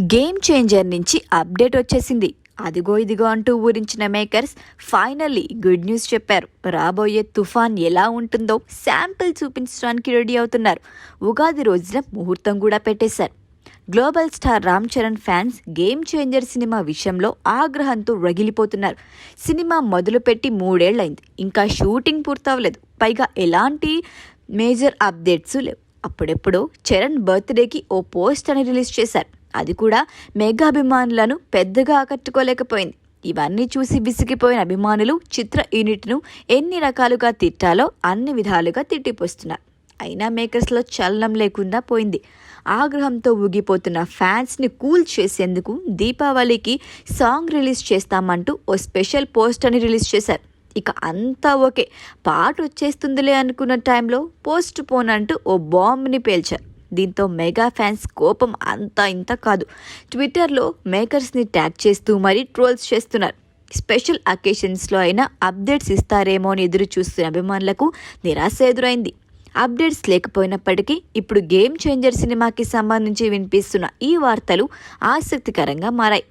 Game changer నుంచి update వచ్చేసింది. అదిగో ఇదిగో అంటూ ఊరించిన మేకర్స్ ఫైనల్లీ గుడ్ న్యూస్ చెప్పారు. రాబోయే తుఫాన్ ఎలా ఉంటుందో శాంపిల్ చూపించడానికి రెడీ అవుతున్నారు. ఉగాది రోజున ముహూర్తం కూడా పెట్టేశారు. Global star Ram Charan fans game changer cinema విషయంలో ఆగ్రహంతో రగిలిపోతున్నారు. సినిమా మొదలుపెట్టి మూడేళ్ళైంది. ఇంకా షూటింగ్ పూర్తవలేదు. పైగా ఎలాంటి మేజర్ అప్డేట్స్ లేవు. అప్పుడెప్పుడో చరణ్ బర్త్డేకి ఓ పోస్ట్ అని రిలీజ్ చేశారు. అది కూడా మెగా అభిమానులను పెద్దగా ఆకట్టుకోలేకపోయింది. ఇవన్నీ చూసి విసిగిపోయిన అభిమానులు చిత్ర యూనిట్ను ఎన్ని రకాలుగా తిట్టాలో అన్ని విధాలుగా తిట్టిపోస్తున్నారు. అయినా మేకర్స్లో చలనం లేకుండా పోయింది. ఆగ్రహంతో ఊగిపోతున్న ఫ్యాన్స్ని కూల్ చేసేందుకు దీపావళికి సాంగ్ రిలీజ్ చేస్తామంటూ ఓ స్పెషల్ పోస్ట్ అని రిలీజ్ చేశారు. ఇక అంతా ఓకే. పాట వచ్చేస్తుందిలే అనుకున్న టైంలో పోస్ట్ పోన్ అంటూ ఓ బాంబ్ని పేల్చారు. దీంతో మెగా ఫ్యాన్స్ కోపం అంతా ఇంత కాదు. ట్విట్టర్లో మేకర్స్ని ట్యాగ్ చేస్తూ మరీ ట్రోల్స్ చేస్తున్నారు. స్పెషల్ అకేషన్స్లో అయినా అప్డేట్స్ ఇస్తారేమో అని ఎదురు చూస్తున్న అభిమానులకు నిరాశ ఎదురైంది. అప్డేట్స్ లేకపోయినప్పటికీ ఇప్పుడు గేమ్ చేంజర్ సినిమాకి సంబంధించి వినిపిస్తున్న ఈ వార్తలు ఆసక్తికరంగా మారాయి.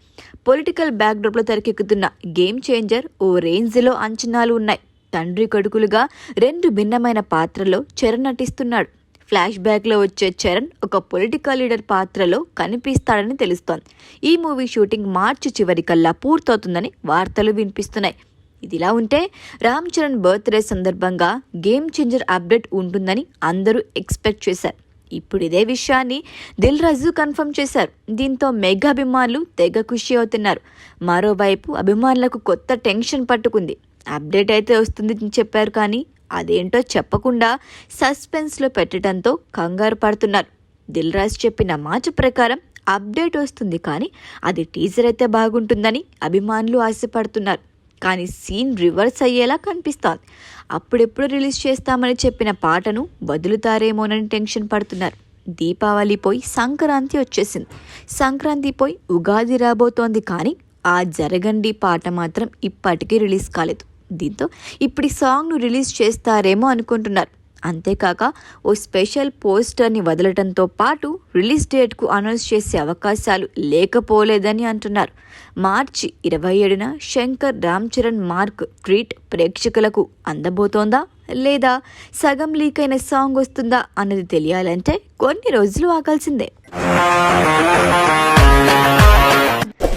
పొలిటికల్ బ్యాక్డ్రాప్లో తెరకెక్కుతున్న గేమ్ చేంజర్ ఓ రేంజ్లో అంచనాలు ఉన్నాయి. తండ్రి కొడుకులుగా రెండు భిన్నమైన పాత్రలో చెర నటిస్తున్నాడు ఫ్లాష్ బ్యాక్లో వచ్చే చరణ్ ఒక పొలిటికల్ లీడర్ పాత్రలో కనిపిస్తాడని తెలుస్తోంది. ఈ మూవీ షూటింగ్ మార్చి చివరికల్లా పూర్తవుతుందని వార్తలు వినిపిస్తున్నాయి. ఇదిలా ఉంటే రామ్ చరణ్ బర్త్డే సందర్భంగా గేమ్ చేంజర్ అప్డేట్ ఉంటుందని అందరూ ఎక్స్పెక్ట్ చేశారు. ఇప్పుడు ఇదే విషయాన్ని దిల్ రాజు కన్ఫర్మ్ చేశారు. దీంతో మెగా అభిమానులు తెగ ఖుషి అవుతున్నారు. మరోవైపు అభిమానులకు కొత్త టెన్షన్ పట్టుకుంది. అప్డేట్ అయితే వస్తుంది చెప్పారు కానీ అదేంటో చెప్పకుండా సస్పెన్స్లో పెట్టడంతో కంగారు పడుతున్నారు. దిల్ రాజ్ చెప్పిన మాట ప్రకారం అప్డేట్ వస్తుంది కానీ అది టీజర్ అయితే బాగుంటుందని అభిమానులు ఆశపడుతున్నారు. కానీ సీన్ రివర్స్ అయ్యేలా కనిపిస్తోంది. అప్పుడెప్పుడు రిలీజ్ చేస్తామని చెప్పిన పాటను వదులుతారేమోనని టెన్షన్ పడుతున్నారు. దీపావళి పోయి సంక్రాంతి వచ్చేసింది. సంక్రాంతి పోయి ఉగాది రాబోతోంది కానీ ఆ జరగండి పాట మాత్రం ఇప్పటికీ రిలీజ్ కాలేదు. దీంతో ఇప్పుడు ఈ సాంగ్ను రిలీజ్ చేస్తారేమో అనుకుంటున్నారు. అంతేకాక ఓ స్పెషల్ పోస్టర్ని వదలటంతో పాటు రిలీజ్ డేట్కు అనౌన్స్ చేసే అవకాశాలు లేకపోలేదని అంటున్నారు. మార్చి ఇరవై ఏడున శంకర్ రామ్ చరణ్ మార్క్ ట్రీట్ ప్రేక్షకులకు అందబోతోందా? లేదా సగం లీక్ అయిన సాంగ్ వస్తుందా అన్నది తెలియాలంటే కొన్ని రోజులు ఆగాల్సిందే.